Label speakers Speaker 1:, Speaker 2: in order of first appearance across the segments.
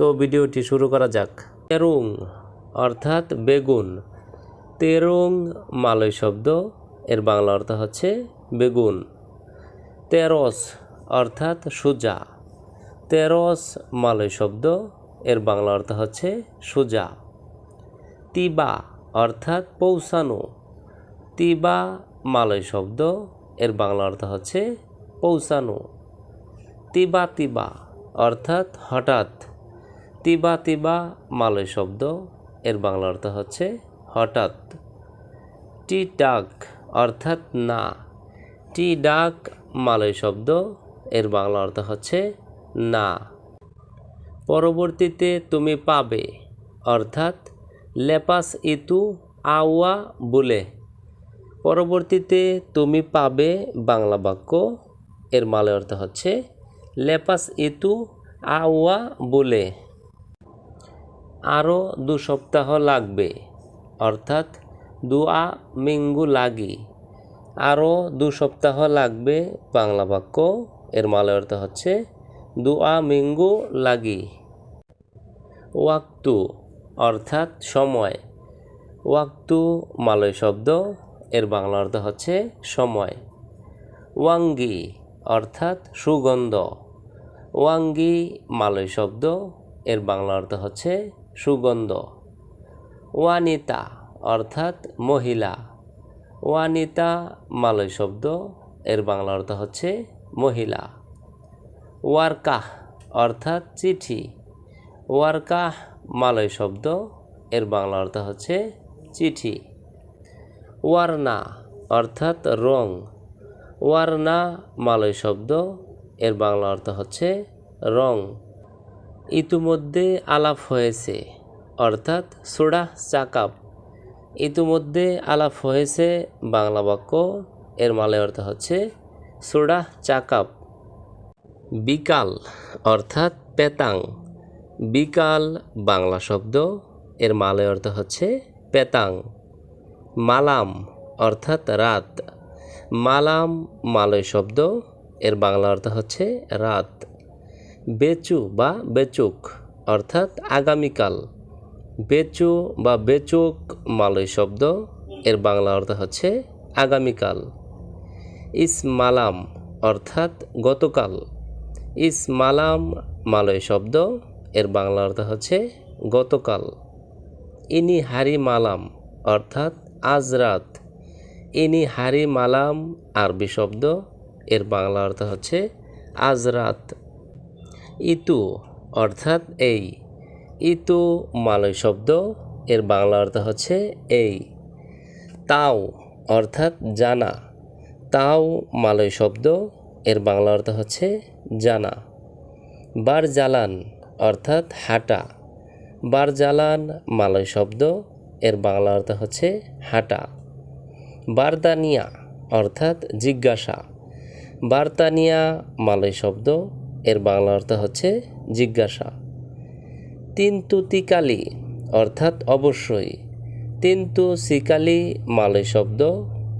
Speaker 1: তো ভিডিওটি শুরু করা যাক। তেরুং অর্থাৎ বেগুন। তেরুং মালয় শব্দ, এর বাংলা অর্থ হচ্ছে বেগুন। তেরস অর্থাৎ সুজা। তেরস মালয় শব্দ, এর বাংলা অর্থ হচ্ছে সুজা। তিবা অর্থাৎ পৌঁছানো। তিবা মালয় শব্দ, এর বাংলা অর্থ হচ্ছে পৌঁছানো। তিবা তিবা অর্থাৎ হঠাৎ। তিবা তিবা মালয় শব্দ। এর বাংলা অর্থ হচ্ছে হঠাৎ। টি ডাক অর্থাৎ না। টি ডাক মালয় শব্দ। এর বাংলা অর্থ হচ্ছে না। পরবর্তীতে তুমি পাবে। অর্থাৎ লেপাস ইতু আওয়া বলে। পরবর্তীতে তুমি পাবে বাংলা বাক্য। এর মালয় অর্থ হচ্ছে লেপাস ইতু আওয়া বলে। আরও দু সপ্তাহ লাগবে। অর্থাৎ দুয়া মিঙ্গু লাগি। আরও দু সপ্তাহ লাগবে বাংলা বাক্য। এর মালয় অর্থ হচ্ছে দুয়া মিঙ্গু লাগি। ওয়াক্তু, অর্থাৎ সময়। ওয়াক্তু মালয় শব্দ, এর বাংলা অর্থ হচ্ছে সময়। ওয়াঙ্গি, অর্থাৎ সুগন্ধ। ওয়াঙ্গি মালয় শব্দ, এর বাংলা অর্থ হচ্ছে সুগন্ধ। ওয়ানিতা অর্থাৎ মহিলা। ওয়ানিতা মালয় শব্দ, এর বাংলা অর্থ হচ্ছে মহিলা। ওয়ারকাহ অর্থাৎ চিঠি। ওয়ারকাহ মালয় শব্দ, এর বাংলা অর্থ হচ্ছে চিঠি। ওয়ারনা অর্থাৎ রং। ওয়ারনা মালয় শব্দ, এর বাংলা অর্থ হচ্ছে রং। ইতিমধ্যে আলাপ হয়েছে, অর্থাৎ সোডা চাকাপ ইতিমধ্যে আলাপ হয়েছে, বাংলা বাক্য এর মালয় অর্থ হচ্ছে সোডা চাকাপ বিকাল, অর্থাৎ পেতাং। বিকাল, বাংলা শব্দ, এর মালয় অর্থ হচ্ছে পেতাং। মালাম, অর্থাৎ রাত। মালাম, মালয় শব্দ, এর বাংলা অর্থ হচ্ছে রাত। বেচু বা বেচুক, অর্থাৎ আগামীকাল। বেচু বা বেচুক মালয় শব্দ, এর বাংলা অর্থ হচ্ছে আগামীকাল। ইস মালাম অর্থাৎ গতকাল। ইস মালাম মালয় শব্দ, এর বাংলা অর্থ হচ্ছে গতকাল। ইনি হারি মালাম অর্থাৎ আজ রাত ইনি হারি মালাম আরবি শব্দ, এর বাংলা অর্থ হচ্ছে আজ রাত ইতু, অর্থাৎ এই। ইতু, মালয় শব্দ, এর বাংলা অর্থ হচ্ছে এই। তাও, অর্থাৎ জানা। তাও, মালয় শব্দ, এর বাংলা অর্থ হচ্ছে জানা। বার জালান অর্থাৎ হাঁটা। বার জালান মালয় শব্দ, এর বাংলা অর্থ হচ্ছে হাঁটা। বারদানিয়া, অর্থাৎ জিজ্ঞাসা। বার্তানিয়া, মালয় শব্দ এর বাংলা অর্থ হচ্ছে জিজ্ঞাসা। তিন্তু তিকালি অর্থাৎ অবশ্যই। তিন্তু সিকালি মালয় শব্দ,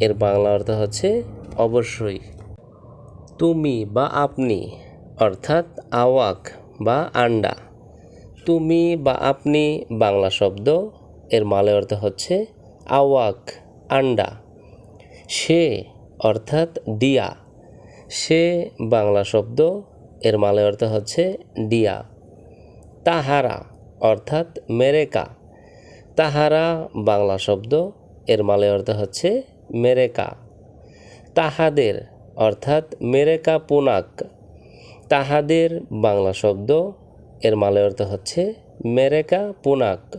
Speaker 1: এর বাংলা অর্থ হচ্ছে অবশ্যই। তুমি বা আপনি, অর্থাৎ আওয়াক বা আন্ডা। তুমি বা আপনি, বাংলা শব্দ, এর মালয় অর্থ হচ্ছে আওয়াক, আন্ডা। সে, অর্থাৎ দিয়া। সে, বাংলা শব্দ এর মালে অর্থ হচ্ছে ডিয়া তাহারা অর্থাৎ মেরেকা। তাহারা বাংলা শব্দ, এর মালে অর্থ হচ্ছে মেরেকা। তাহাদের অর্থাৎ মেরেকা পুনাক। তাহাদের বাংলা শব্দ, এর মালে অর্থ হচ্ছে মেরেকা পুনাক।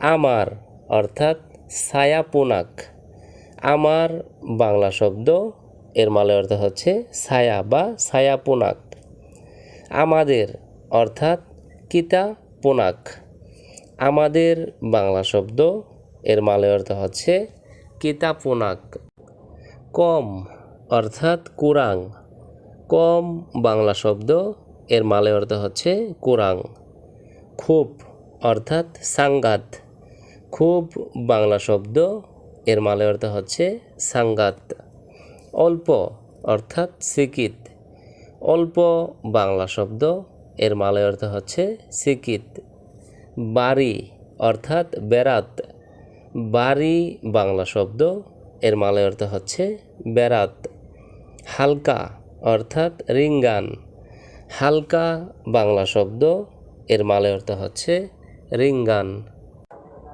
Speaker 1: আমার অর্থাৎ ছায়া পুনাক। আমার বাংলা শব্দ, এর মালে অর্থ হচ্ছে ছায়া বা ছায়া পুনাক। আমাদের, অর্থাৎ কিতা পোনাক। আমাদের বাংলা শব্দ, এর মালয় অর্থ হচ্ছে কিতা পোনাক। কম, অর্থাৎ কুরাং। কম বাংলা শব্দ, এর মালয় অর্থ হচ্ছে কুরাং। খুব, অর্থাৎ সাঙ্গাত। খুব বাংলা শব্দ, এর মালয় অর্থ হচ্ছে সাঙ্গাত। অল্প, অর্থাৎ সিকিত অল্প বাংলা শব্দ, এর মালয় অর্থ হচ্ছে সিকিত। বাড়ি অর্থাৎ বেরাত। বাড়ি বাংলা শব্দ, এর মালয় অর্থ হচ্ছে বেরাত। হালকা অর্থাৎ রিঙ্গান। হালকা বাংলা শব্দ, এর মালয় অর্থ হচ্ছে রিঙ্গান।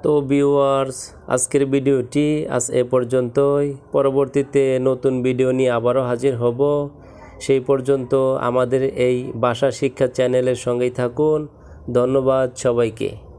Speaker 1: তো ভিউয়ার্স, আজকের ভিডিওটি আজ এ পর্যন্তই। পরবর্তীতে নতুন ভিডিও নিয়ে আবারও হাজির হব। সেই পর্যন্ত আমাদের এই ভাষা শিক্ষা চ্যানেলের সঙ্গেই থাকুন। ধন্যবাদ সবাইকে।